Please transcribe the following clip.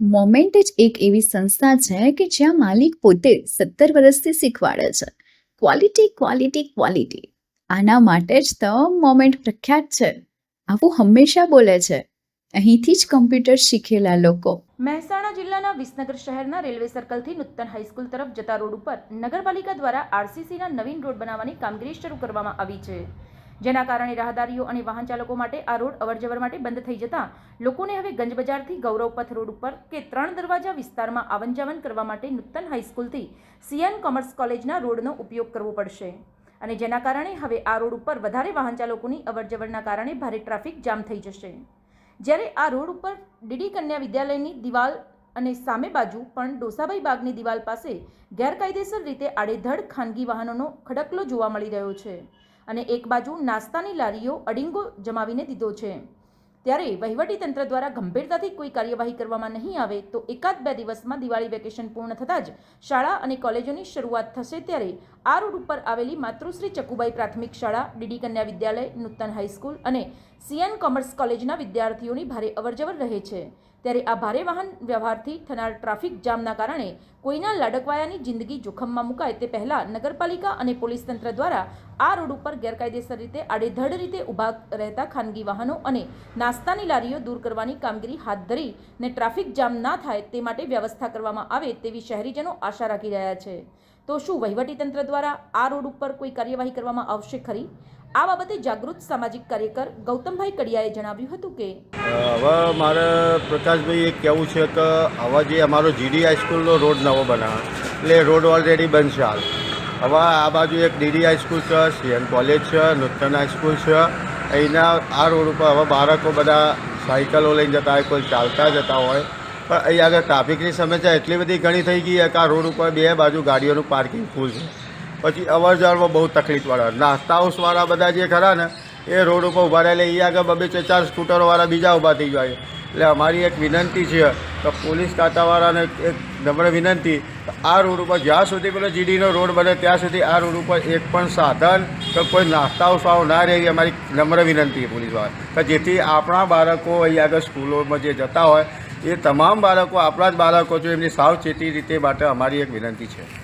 Moment જ એક એવી સંસ્થા છે કે જ્યાં માલિક પોતે સત્તર વર્ષથી શીખવાડે છે. ક્વોલિટી ક્વોલિટી ક્વોલિટી આના માટે જ તો મોમેન્ટ પ્રખ્યાત છે. આવું હંમેશા બોલે છે. અહીંથી જ કમ્પ્યુટર શીખેલા લોકો. મહેસાણા જિલ્લાના વિસનગર શહેરના રેલવે સર્કલથી નૂતન હાઈસ્કૂલ તરફ જતા રોડ ઉપર નગરપાલિકા દ્વારા આરસીસીના નવીન રોડ બનાવવાની કામગીરી શરૂ કરવામાં આવી છે. જેના કારણે રાહદારીઓ અને વાહન ચાલકો માટે આ રોડ અવરજવર માટે બંધ થઈ જતા લોકોને હવે ગંજ બજારથી ગૌરવપથ રોડ ઉપર કે ત્રણ દરવાજા વિસ્તારમાં આવન જાવન કરવા માટે નૂતન હાઈસ્કૂલથી સીએન કોમર્સ કોલેજના રોડનો ઉપયોગ કરવો પડશે. અને જેના કારણે હવે આ રોડ ઉપર વધારે વાહન ચાલકોની અવરજવરના કારણે ભારે ટ્રાફિક જામ થઈ જશે. જ્યારે આ રોડ ઉપર ડીડી કન્યા વિદ્યાલયની દિવાલ અને સામે બાજુ પણ ડોસાભાઈ બાગની દિવાલ પાસે ગેરકાયદેસર રીતે આડેધડ ખાનગી વાહનોનો ખડકલો જોવા મળી રહ્યો છે અને એક બાજુ નાસ્તાની લારીઓ અડિંગો જમાવીને દીધો છે. ત્યારે વહીવટી તંત્ર દ્વારા ગંભીરતાથી કોઈ કાર્યવાહી કરવામાં નહીં આવે તો એકાદ બે દિવસમાં દિવાળી વેકેશન પૂર્ણ થતાં જ શાળા અને કોલેજોની શરૂઆત થશે ત્યારે આ રોડ ઉપર આવેલી માતૃશ્રી ચકુબાઈ પ્રાથમિક શાળા, ડીડી કન્યા વિદ્યાલય, નૂતન હાઈસ્કૂલ અને સીએન કોમર્સ કોલેજના વિદ્યાર્થીઓની ભારે અવરજવર રહે છે. ત્યારે આ ભારે વાહન વ્યવહારથી થનાર ટ્રાફિક જામના કારણે કોઈના લાડકવાયાની જિંદગી જોખમમાં મુકાય તે પહેલાં નગરપાલિકા અને પોલીસ તંત્ર દ્વારા આ રોડ ઉપર ગેરકાયદેસર રીતે આડેધડ રીતે ઊભા રહેતા ખાનગી વાહનો અને નાસ્તાની લારીઓ દૂર કરવાની કામગીરી હાથ ધરી ને ટ્રાફિક જામ ના થાય તે માટે વ્યવસ્થા કરવામાં આવે તેવી શહેરીજનો આશા રાખી રહ્યા છે. તો શું વહીવટીતંત્ર દ્વારા આ રોડ ઉપર કોઈ કાર્યવાહી કરવામાં આવશે ખરી? આ બાબતે જાગૃત સામાજિક કાર્યકર ગૌતમભાઈ કડિયાએ જણાવ્યું હતું કે હવે મારે પ્રકાશભાઈ એ કહેવું છે કે હવે જે અમારો જીડી હાઈસ્કૂલનો રોડ નવો બનાવે એટલે રોડ ઓલરેડી બનશે હાલ. હવે આ બાજુ એક ડીડી હાઈસ્કૂલ છે, સીએન કોલેજ છે, નૂતન હાઈસ્કૂલ છે. અહીંના આ રોડ ઉપર હવે બાળકો બધા સાયકલો લઈને જતા હોય, કોઈ ચાલતા જતા હોય. પણ અહીં આગળ ટ્રાફિકની સમસ્યા એટલી બધી ઘણી થઈ ગઈ કે આ રોડ ઉપર બે બાજુ ગાડીઓનું પાર્કિંગ ફૂલ છે. પછી અવર જવરમાં બહુ તકલીફ પડે નાસ્તા હાઉસવાળા બધા જે ખરા ને, એ રોડ ઉપર ઊભા રહેલા એ આગળ બબે ચાર સ્કૂટરોવાળા બીજા ઊભા થઈ જાય એટલે અમારી એક વિનંતી છે, તો પોલીસ કાંટાવાળાને એક નમ્ર વિનંતી, આ રોડ ઉપર જ્યાં સુધી પેલો જીડીનો રોડ બને, ત્યાં સુધી આ રોડ ઉપર એક પણ સાધન કે કોઈ નાસ્તા સાવ ના રહે અમારી નમ્ર વિનંતી પોલીસવાળા કે જેથી આપણા બાળકો અહીં આગળ સ્કૂલોમાં જે જતા હોય, એ તમામ બાળકો, આપણા જ બાળકો છે, એમની સાવચેતી રીતે માટે અમારી એક વિનંતી છે.